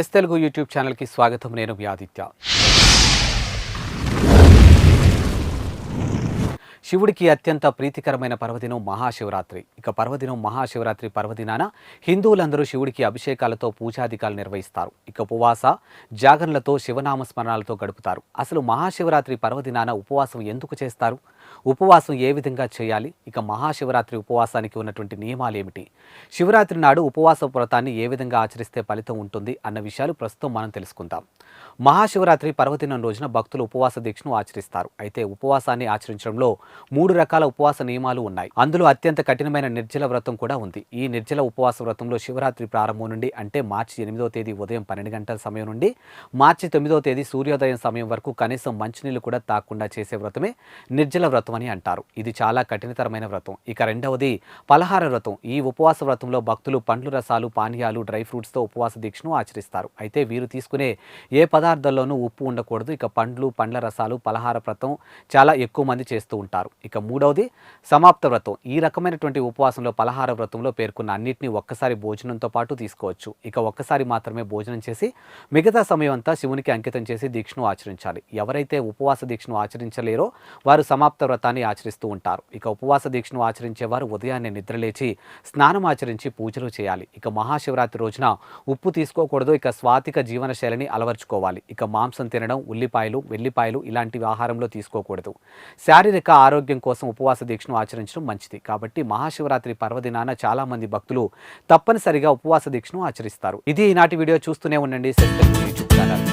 Yes Telugu YouTube ఛానల్కి స్వాగతం. నేను మీ ఆదిత్య. శివుడికి అత్యంత ప్రీతికరమైన పర్వదినం మహాశివరాత్రి. ఇక పర్వదినం మహాశివరాత్రి పర్వదినాన హిందువులందరూ శివుడికి అభిషేకాలతో పూజాధికాలు నిర్వహిస్తారు. ఇక ఉపవాస జాగరణలతో శివనామ స్మరణాలతో గడుపుతారు. అసలు మహాశివరాత్రి పర్వదినాన ఉపవాసం ఎందుకు చేస్తారు? ఉపవాసం ఏ విధంగా చేయాలి? ఇక మహాశివరాత్రి ఉపవాసానికి ఉన్నటువంటి నియమాలు ఏమిటి? శివరాత్రి నాడు ఉపవాస వ్రతాన్ని ఏ విధంగా ఆచరిస్తే ఫలితం ఉంటుంది అన్న విషయాలు ప్రస్తుతం మనం తెలుసుకుందాం. మహాశివరాత్రి పర్వదినం రోజున భక్తులు ఉపవాస దీక్షను ఆచరిస్తారు. అయితే ఉపవాసాన్ని ఆచరించడంలో మూడు రకాల ఉపవాస నియమాలు ఉన్నాయి. అందులో అత్యంత కఠినమైన నిర్జల వ్రతం కూడా ఉంది. ఈ నిర్జల ఉపవాస వ్రతంలో శివరాత్రి ప్రారంభం నుండి అంటే మార్చి ఎనిమిదో తేదీ ఉదయం పన్నెండు గంటల సమయం నుండి మార్చి తొమ్మిదో తేదీ సూర్యోదయం సమయం వరకు కనీసం మంచినీళ్ళు కూడా తాకుండా చేసే వ్రతమే నిర్జల వ్రతం. అని అంటారు. ఇది చాలా కఠినతరమైన వ్రతం. ఇక రెండవది పలహార వ్రతం. ఈ ఉపవాస వ్రతంలో భక్తులు పండ్లు రసాలు పానీయాలు డ్రై ఫ్రూట్స్తో ఉపవాస దీక్షను ఆచరిస్తారు. అయితే వీరు తీసుకునే ఏ పదార్థాల్లోనూ ఉప్పు ఉండకూడదు. ఇక పండ్లు పండ్ల రసాలు పలహార వ్రతం చాలా ఎక్కువ మంది చేస్తూ ఉంటారు. ఇక మూడవది సమాప్త వ్రతం. ఈ రకమైనటువంటి ఉపవాసంలో పలహార వ్రతంలో పేర్కొన్న అన్నిటిని ఒక్కసారి భోజనంతో పాటు తీసుకోవచ్చు. ఇక ఒక్కసారి మాత్రమే భోజనం చేసి మిగతా సమయం అంతా శివునికి అంకితం చేసి దీక్షను ఆచరించాలి. ఎవరైతే ఉపవాస దీక్షను ఆచరించలేరో వారు సమాప్త వ్రతాన్ని ఆచరిస్తూ ఉంటారు. ఇక ఉపవాస దీక్షను ఆచరించేవారు ఉదయాన్నే నిద్రలేచి స్నానం ఆచరించి పూజలు చేయాలి. ఇక మహాశివరాత్రి రోజున ఉప్పు తీసుకోకూడదు. ఇక స్వాతిక జీవన శైలిని అలవర్చుకోవాలి. ఇక మాంసం తినడం ఉల్లిపాయలు వెల్లిపాయలు ఇలాంటివి ఆహారంలో తీసుకోకూడదు. శారీరక ఆరోగ్యం కోసం ఉపవాస దీక్షను ఆచరించడం మంచిది. కాబట్టి మహాశివరాత్రి పర్వదినాన చాలామంది భక్తులు తప్పనిసరిగా ఉపవాస దీక్షను ఆచరిస్తారు. ఇది ఈనాటి వీడియో చూస్తూనే ఉండండి. Set YouTube channel.